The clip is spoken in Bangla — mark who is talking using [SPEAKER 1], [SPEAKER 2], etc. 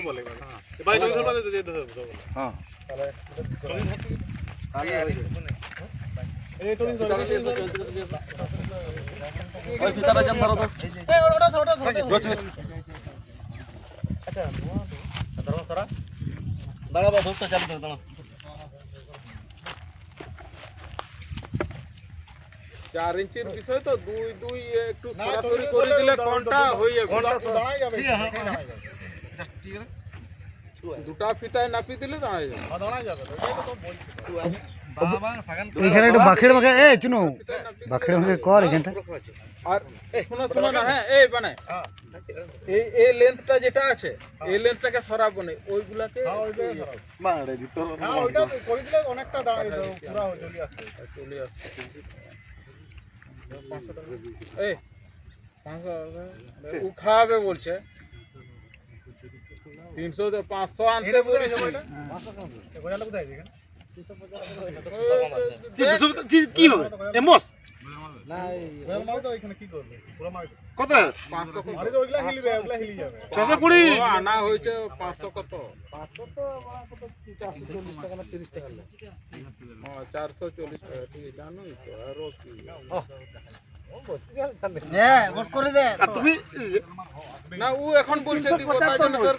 [SPEAKER 1] বলে ভাই জয়সল বাদে তো যেতে হবে
[SPEAKER 2] হ্যাঁ।
[SPEAKER 1] এই তো
[SPEAKER 2] ওই ফিতাটা জাম ধরো তো
[SPEAKER 1] এই ওটা ওটা ওটা আচ্ছা ধরো সারা
[SPEAKER 2] দাঁড়া বা ধরতে চালু করে
[SPEAKER 3] চার ইঞ্চির বিষয় তো দুই দুই একটু সরাসরি করে দিলে কোনটা হয়ে যাবে। দুটা ফিতায় নাপি দিলে দাঁড়ায় যাবে।
[SPEAKER 1] হ্যাঁ
[SPEAKER 4] এখানে একটু এ চুনু কর এখানটা
[SPEAKER 3] আর শোনো শোনো না হ্যাঁ এই মানে এই এই লেন্থটা যেটা আছে এই লেন্থটাকে সরাবো না ওইগুলাকে
[SPEAKER 1] হ্যাঁ হ্যাঁ ওইটা করে দিলে অনেকটা দাঁড়াই যাবে পুরো চলে আসবে।
[SPEAKER 3] চলে এই পাঁচশো ও খাওয়াবে বলছে। তিনশো পাঁচশো আনতে বলেছি কি হবে এমস
[SPEAKER 1] গোজাল মারি তো এখানে কি করবে পুরো মারি
[SPEAKER 3] কত? পাঁচশো
[SPEAKER 1] মারি তো হিলবে ওইগুলা হিলি যাবে
[SPEAKER 3] ছশো কুড়ি? আনা হয়েছে পাঁচশো কত?
[SPEAKER 2] চারশো চল্লিশ টাকা
[SPEAKER 3] হ্যাঁ চারশো চল্লিশ টাকা। ঠিক জানোই তো আরও কি?
[SPEAKER 4] হ্যাঁ দে।
[SPEAKER 3] না ও এখন বলছে দিব তাই জন্য তোর